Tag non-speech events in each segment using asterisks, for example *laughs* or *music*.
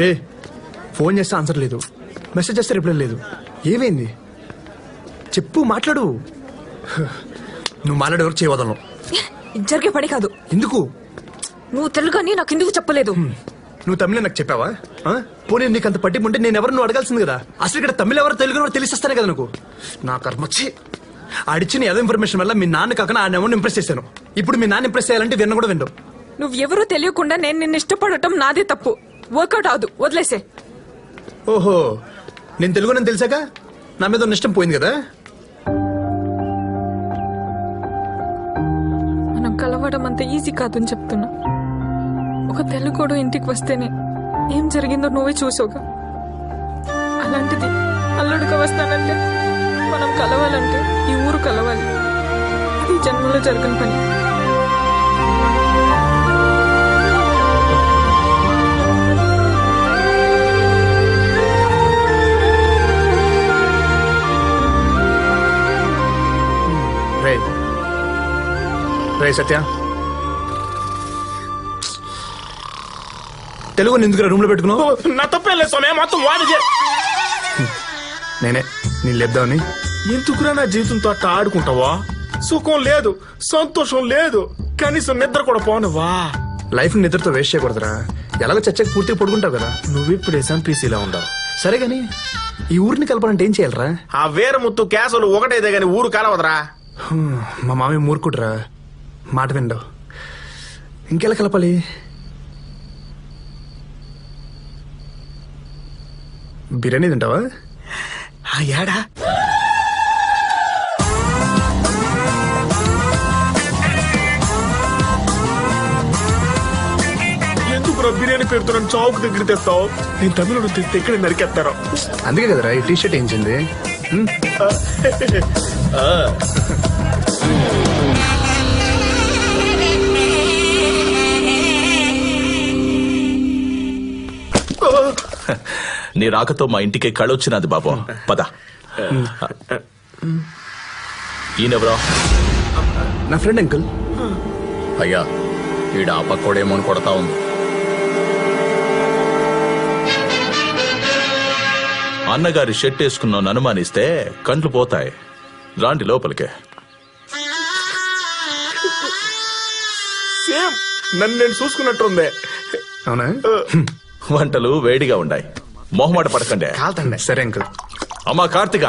ఏ phone చేస్తే answer లేదు. Message చేస్తే రిప్లై లేదు. ఏమైంది? చెప్పు మాట్లాడు. నువ్వు మాట్లాడే వరకు చేయవదలను ఇది జరిగే పని కాదు. ఎందుకు? నువ్వు తెలుగని నాకు ఎందుకు చెప్పలేదు? నువ్వు తమిళ నాకు చెప్పావా? పోనీ నీకు అంత పట్టింపు ఉంటే నేను ఎవరు నువ్వు అడగాల్సింది కదా? అసలు ఇక్కడ తమిళ ఎవరు తెలుగు ఎవరు తెలిసిస్తానే కదా నాకు? నా కర్మచ్చి ఆడిచ్చిన ఏదో ఇన్ఫర్మేషన్ వల్ల మీ నాన్న కాకుండా ఆయన ఎవరిని ఇంప్రెస్ చేశాను. ఇప్పుడు మీ నాన్న ఇంప్రెస్ చేయాలంటే విన్న కూడా విండు. నువ్వు ఎవరూ తెలియకుండా నేను నిన్ను ఇష్టపడటం నాదే తప్పు. వర్కౌట్ అవదు వదిలేసే. ఓహో నేను తెలుగు నేను తెలిసాక నా మీద ఉన్న ఇష్టం పోయింది కదా? మనం కలవడం అంత ఈజీ కాదని చెప్తున్నా. ఒక తెలుగుడు ఇంటికి వస్తేనే ఏం జరిగిందో నువ్వే చూసావుగా. అలాంటిది అల్లుడిగా వస్తానంటే మనం కలవాలంటే ఈ ఊరు కలవాలి. ఈ జన్మలో జరగని పని. రే సత్య. తెలుగు ఎందుకు రూమ్లో పెట్టుకున్నావు? నా తప్పే లేదు స్వామి మొత్తం వాడి చే- నేనే నేను లేపుదామని. ఎందుకురా నా జీవితంతో అట్ట ఆడుకుంటావా? సుఖం లేదు సంతోషం లేదు కనీసం నిద్ర కూడా పోనివా లైఫ్ నిద్రతో వేస్ట్ చేయకూడదురా. ఎలాగో చచ్చకి పూర్తిగా పడుకుంటావు కదా. నువ్విప్పుడు ఎస్ఎంపీసీలో ఉండవు. సరే గాని ఈ ఊరిని కలపాలంటే ఏం చేయాలరా? ఆ వీరముత్తు కేసులు ఒకటైతే గాని ఊరు కలవదురా. మా మామయ్య మూర్ఖుడురా. మాట విండవు ఇంకెలా కలపాలి? బిర్యానీ తింటావా? ఆ ఏడా ఎందుకు బిర్యానీ పేరుతో చౌక్ దగ్గర తెస్తావు? నేను తమిళ తెస్తే ఇక్కడ నరికేస్తారో? అందుకే కదరా ఈ టీ షర్ట్ నీ రాకతో మా ఇంటికి కళొచ్చినది బాబు. పద. ఈయనెవరో? నా ఫ్రెండ్ అంకుల్. అయ్యా ఈడ ఆ పక్కోడేమో అని కొడతా ఉంది. అన్నగారి షర్ట్ వేసుకున్నాను అనుమానిస్తే కంట్లు పోతాయి. రాండి లోపలికే. సేమ్. నన్ను నేను చూసుకున్నట్టుంది. అవునా? వంటలు వేడిగా ఉన్నాయి. మొహమాట పడకండి. కాల్తండి. సరే అంకుల్. అమ్మా కార్తిక.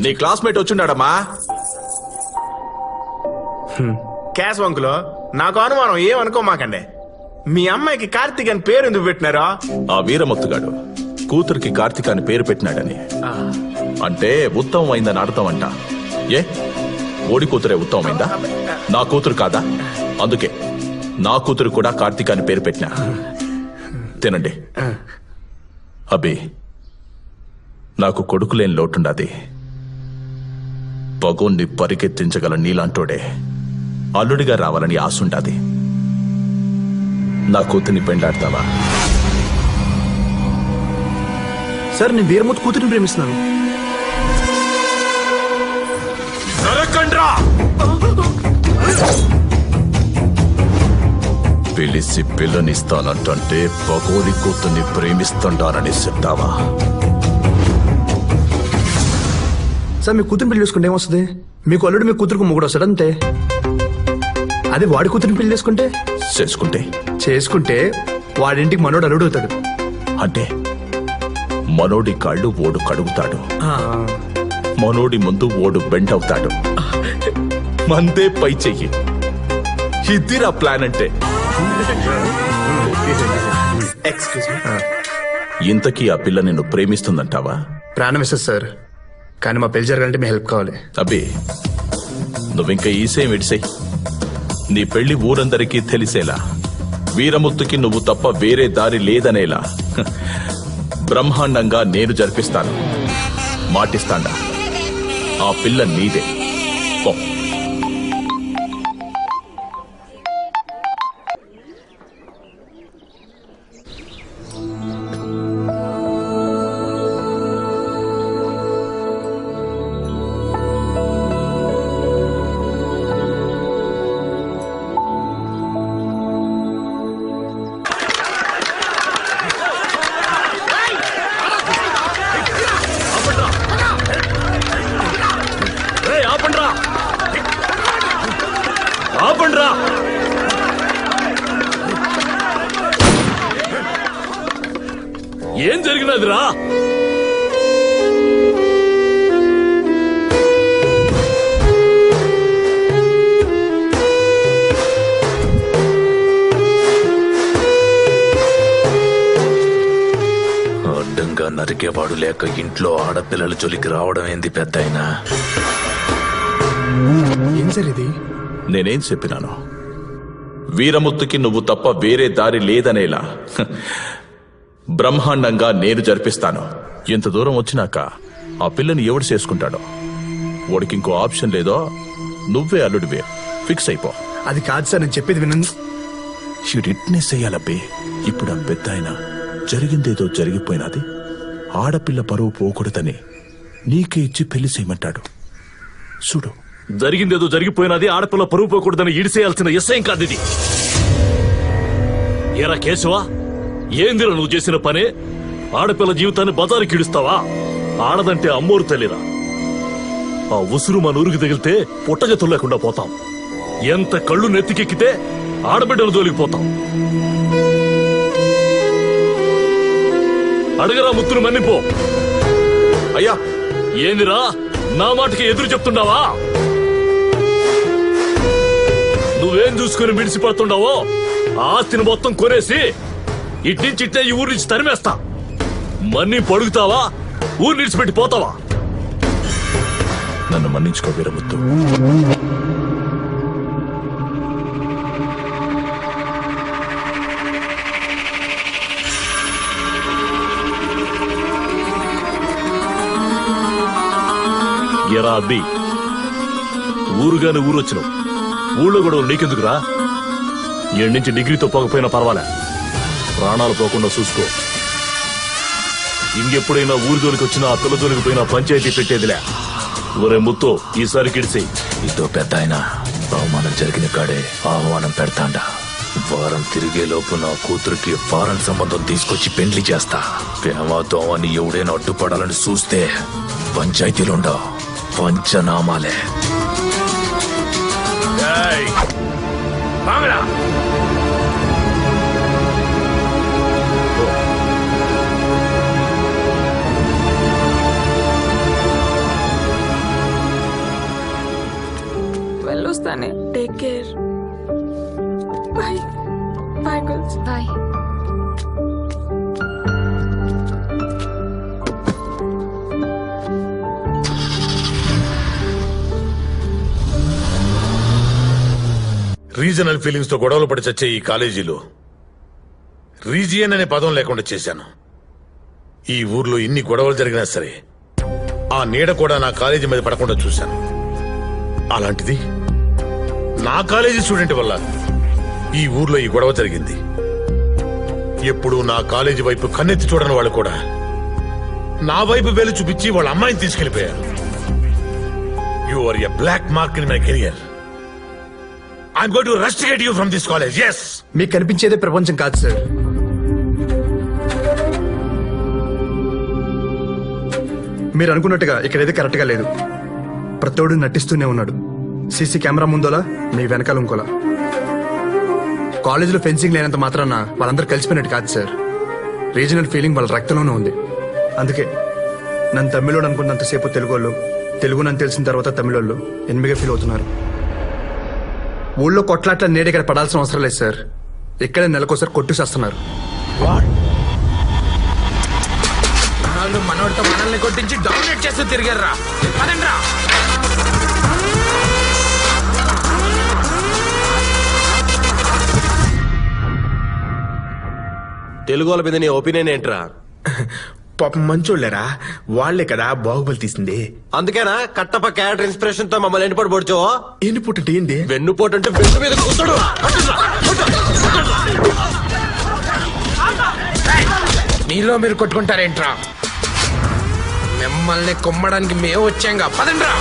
నీ క్లాస్మేట్ వచ్చిండాడమ్మా. క్యాష్ వంకులో నాకు అనుమానం ఏమనుకోమాకండి. మీ అమ్మాయికి కార్తీక్ అని పేరు ఎందుకు పెట్టినారా? ఆ వీరమొత్తుగాడు కూతురికి కార్తిక అని పేరు పెట్టినాడని. అంటే ఉత్తమమైందని అర్థం అంట ఏ? ఓడి కూతురే ఉత్తమమైందా? నా కూతురు కాదా? అందుకే. నా కూతురు కూడా కార్తిక అని పేరు పెట్టినా. తినండి అబ్బి నాకు కొడుకులేని లోటుండాది. పగోన్ని పరిగెత్తించగల నీలాంటోడే అల్లుడిగా రావాలని ఆశుండాది. నా కూతుర్ని పెండాడతావా? సార్ నేను వీరమూర్తి కూతురిని ప్రేమిస్తున్నాను. నరకండ్రా! పిలిచి పిల్లనిస్తానంటే పగోలి కూతుర్ని ప్రేమిస్తుంటానని చెప్తావా? సార్ మీ కూతురిని పెళ్ళి చేసుకుంటే ఏమొస్తుంది? మీకు అల్లుడు మీ కూతురుకు మొగుడు వస్తాడు అంతే. అదే వాడి కూతురిని పెళ్ళి చేసుకుంటే? చేసుకుంటే? చేసుకుంటే వాడింటికి మనోడు అల్లుడు అవుతాడు. అంటే మనోడి కాళ్ళు ఓడు కడుగుతాడు. మనోడి ముందు ఓడు బెండ్ అవుతాడు మందే పై చెయ్యి. ఇదిరా ప్లాన్ అంటే ఎక్స్క్యూజ్ మీ ఇంతకీ ఆ పిల్ల నిన్ను ప్రేమిస్తుందంటావా? ప్రాణం ఇస్తుంది సార్. కానీ మా పెళ్ళి జరగాలంటే మీ హెల్ప్ కావాలి. అబ్బి నువ్వింక ఈసేం ఇడిసే నీ పెళ్ళి ఊరందరికీ తెలిసేలా. వీరముత్తుకి నువ్వు తప్ప వేరే దారి లేదనేలా. బ్రహ్మాండంగా నేను జరిపిస్తాను. మాటిస్తాండా. ఆ పిల్ల నీదే. ఏం జరిగినదిరా? అడ్డంగా నరికేవాడు లేక ఇంట్లో ఆడపిల్లల జొలికి రావడం ఏంది పెద్ద ఏం సార్ ఇది నేనేం చెప్పినాను? వీరముత్తుకి నువ్వు తప్ప వేరే దారి లేదనేలా. బ్రహ్మాండంగా నేను జరిపిస్తాను. ఇంత దూరం వచ్చినాక ఆ పిల్లని ఎవడు చేసుకుంటాడో? వాడికి ఇంకో ఆప్షన్ లేదో? నువ్వే అల్లుడివే. ఫిక్స్ అయిపో. అది కాదు సార్ నేను చెప్పేది వినండి. షిడిట్నెస్ అయ్యాలబ్బే ఇప్పుడు ఆ పెద్ద ఆయన జరిగిందేదో జరిగిపోయినది. ఆడపిల్ల పరువు పోకూడదని నీకే ఇచ్చి పెళ్ళి చేయమంటాడు. చూడు. జరిగిందేదో జరిగిపోయినది ఆడపిల్ల పరువు పోకూడదని ఈడిసేయాల్సిన ఎస్ఐం కాదు ఇది. ఎరా కేశవా? ఏందిరా నువ్వు చేసిన పనే? ఆడపిల్ల జీవితాన్ని బజారుకి కిడుస్తావా ఆడదంటే అమ్మోరు తల్లిరా ఆ ఉసురు మన ఊరికి తగిలితే పుట్టగతులు లేకుండా పోతాం. ఎంత కళ్ళు నెత్తికెక్కితే ఆడబిడ్డలు తోలికిపోతాం అడగరా ముత్తును మన్నిపో. అయ్యా ఏందిరా? నా మాటకి ఎదురు చెప్తున్నావా నువ్వేం చూసుకుని మిడిసి ఆస్తిని మొత్తం కొనేసి ఇట్నుంచి ఇట్టే ఈ ఊరి నుంచి తరిమేస్తా. మన్ని పడుగుతావా? ఊరు నిడిచిపెట్టి పోతావా? నన్ను మన్నించుకో వీరముత్తు ఎరా అబ్బి ఊరుగానే ఊరు వచ్చినావు ఊళ్ళో కూడా నీకెందుకురా? ఏడు నుంచి డిగ్రీతో పోకపోయినా పర్వాలే. ప్రాణాలు పోకుండా చూసుకో. ఇంకెప్పుడైనా ఊరి జోలికి వచ్చినా పిల్ల జోలికి పోయినా పంచాయతీ పెట్టేదిలే. ఒరే ముత్తు ఈసారి కిడిసేయి ఇదో పెద్ద ఆయన అవమానం జరిగిన కాడే ఆహ్వానం పెడతాండా. వారం తిరిగే లోపు నా కూతురికి ఫారెన్ సంబంధం తీసుకొచ్చి పెండ్లి చేస్తా. ప్రేమతో అని ఎవడైనా అడ్డుపడాలని చూస్తే పంచాయతీలుండవు. పంచనామాలే. రీజనల్ ఫీలింగ్స్తో గొడవలు పడి చచ్చే ఈ కాలేజీలో రీజియన్ అనే పదం లేకుండా చేశాను. ఈ ఊర్లో ఇన్ని గొడవలు జరిగినా సరే ఆ నీడ కూడా నా కాలేజీ మీద పడకుండా చూశాను. అలాంటిది నా కాలేజీ స్టూడెంట్ వల్ల ఈ ఊర్లో ఈ గొడవ జరిగింది. ఎప్పుడు నా కాలేజీ వైపు కన్నెత్తి చూడని వాళ్ళు కూడా నా వైపు వేలు చూపించి వాళ్ళ అమ్మాయిని తీసుకెళ్ళిపోయారు you are a black mark in my career I'm going to rusticate you from this college yes మీకు కనిపించేదే ప్రపంచం కాదు సార్ మీరు అనుకున్నట్టుగా ఇక్కడ ఏది కరెక్ట్గా లేదు. ప్రతోడు నటిస్తూనే ఉన్నాడు. సీసీ కెమెరా ముందోలా మీ వెనకాల ఇంకోలా. కాలేజీలో ఫెన్సింగ్ లేనంత మాత్రాన వాళ్ళందరూ కలిసిపోయినట్టు కాదు సార్ రీజనల్ ఫీలింగ్ వాళ్ళ రక్తంలోనే ఉంది. అందుకే నన్ను తమిళోడు అనుకున్నంతసేపు తెలుగు వాళ్ళు తెలుగు నన్ను తెలిసిన తర్వాత తమిళోళ్ళు ఎనిమిగా ఫీల్ అవుతున్నారు. ఊళ్ళో కొట్లాట్ల నేడు ఇక్కడ పడాల్సిన అవసరం లేదు సార్. ఇక్కడే నెలకోసారి కొట్టుసేస్తున్నారు వాళ్ళు మనోడితో మనల్ని కొట్టించి డామినేట్ చేస్తూ తిరిగారా పదండ్రా. తెలుగు వాళ్ళ మీద నీ ఒపీనియన్ ఏంట్రా? *laughs* పాపం మంచోళ్ళరా. వాళ్ళే కదా బాహుబలి తీసింది. అందుకేనా? కట్టప్ప క్యారెక్టర్ ఇన్స్పిరేషన్తో మమ్మల్ని ఎండిపడి పొడిచో ఎన్ని పుట్టింటి ఏంది? వెన్నుపోటు అంటే వెన్ను మీద కూర్చోడు. మీలో మీరు కొట్టుకుంటారేంట్రా? మిమ్మల్ని కొమ్మడానికి మేము వచ్చాంగా. పదండ్రా.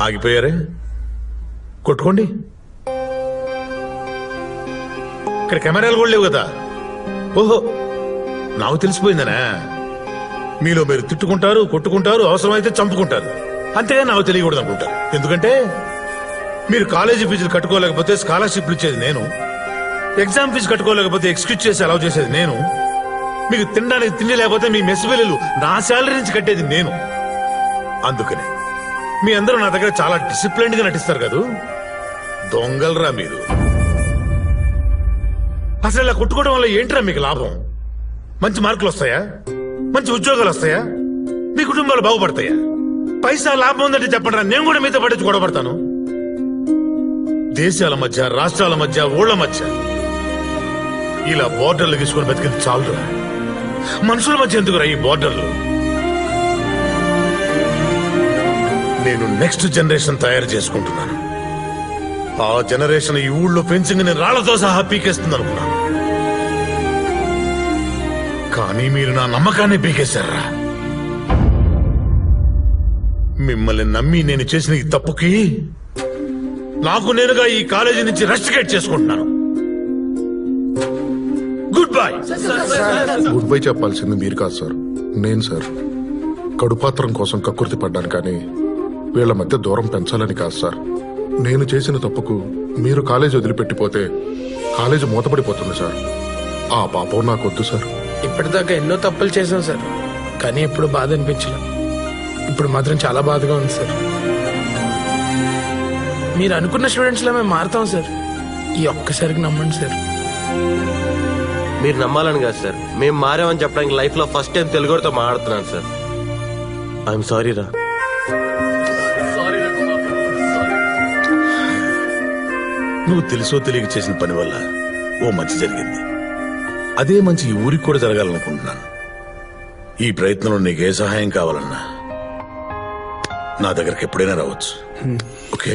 ఆగిపోయారే? కొట్టుకోండి. ఇక్కడ కెమెరాలు కూడా లేవు కదా. ఓహో నాకు తెలిసిపోయిందనా. మీలో మీరు తిట్టుకుంటారు కొట్టుకుంటారు అవసరమైతే చంపుకుంటారు. అంతేగా నాకు తెలియకూడదు అనుకుంటారు. ఎందుకంటే మీరు కాలేజీ ఫీజులు కట్టుకోలేకపోతే స్కాలర్షిప్లు ఇచ్చేది నేను. ఎగ్జామ్ ఫీజు కట్టుకోలేకపోతే ఎక్స్క్యూజ్ చేసి అలౌ చేసేది నేను. మీకు తినడానికి తిండి లేకపోతే మీ మెస్ బిల్లులు నా శాలరీ నుంచి కట్టేది నేను. అందుకని మీ అందరూ నా దగ్గర చాలా డిసిప్లైన్డ్గా నటిస్తారు కదూ. దొంగలరా మీరు. అసలు ఇలా కొట్టుకోవడం వల్ల ఏంటిరా మీకు లాభం? మంచి మార్కులు వస్తాయా? మంచి ఉద్యోగాలు వస్తాయా? మీ కుటుంబాలు బాగుపడతాయా? పైసా లాభం ఉందంటే చెప్పండి నేను కూడా మీతో పట్టించి గొడవపడతాను దేశాల మధ్య రాష్ట్రాల మధ్య ఊళ్ళ మధ్య ఇలా బోర్డర్లు తీసుకొని బతికింది చాలురా. మనుషుల మధ్య ఎందుకురా ఈ బోర్డర్లు నేను నెక్స్ట్ జనరేషన్ తయారు చేసుకుంటున్నాను. ఆ జనరేషన్ ఈ ఊళ్ళో ఫెన్సింగ్ని రాళ్ళతో సహా పీకేస్తుంది అనుకున్నాను. కానీ మీరు నా నమ్మకాన్ని పీకేశారా? మిమ్మల్ని నమ్మి నేను చేసిన ఈ తప్పుకి నాకు నేనుగా ఈ కాలేజీ నుంచి రెస్టికేట్ చేసుకుంటున్నాను. గుడ్ బై గుడ్ బై చెప్పాల్సింది మీరు కాదు సార్. నేను సార్. కడుపాత్రం కోసం కక్కుర్తి పడ్డాను కానీ వీళ్ళ మధ్య దూరం పెంచాలని కాదు సార్. నేను చేసిన తప్పుకు మీరు కాలేజ్ వదిలిపెట్టిపోతే కాలేజ్ మూతపడిపోతుంది సార్. ఆ పాపం నాకొద్దు సార్. ఇప్పటిదాకా ఎన్నో తప్పులు చేశాం సార్. కానీ ఎప్పుడు బాధ అనిపించలేదు ఇప్పుడు మాత్రం చాలా బాధగా ఉంది సార్. మీరు అనుకున్న స్టూడెంట్స్ లా మేము మారుతాం సార్. ఈ ఒక్కసారికి నమ్మండి సార్. మీరు నమ్మాలని కాదు సార్. మేము మారామని చెప్పడానికి లైఫ్లో ఫస్ట్ టైం తెలుగుతో మాట్లాడుతున్నాను సార్. ఐఎమ్ సారీ రా. నువ్వు తెలుసో తెలియక చేసిన పని వల్ల ఓ మంచి జరిగింది. అదే మంచి ఈ ఊరికి కూడా జరగాలనుకుంటున్నాను. ఈ ప్రయత్నంలో నీకు ఏ సహాయం కావాలన్నా నా దగ్గరికి ఎప్పుడైనా రావచ్చు. ఓకే?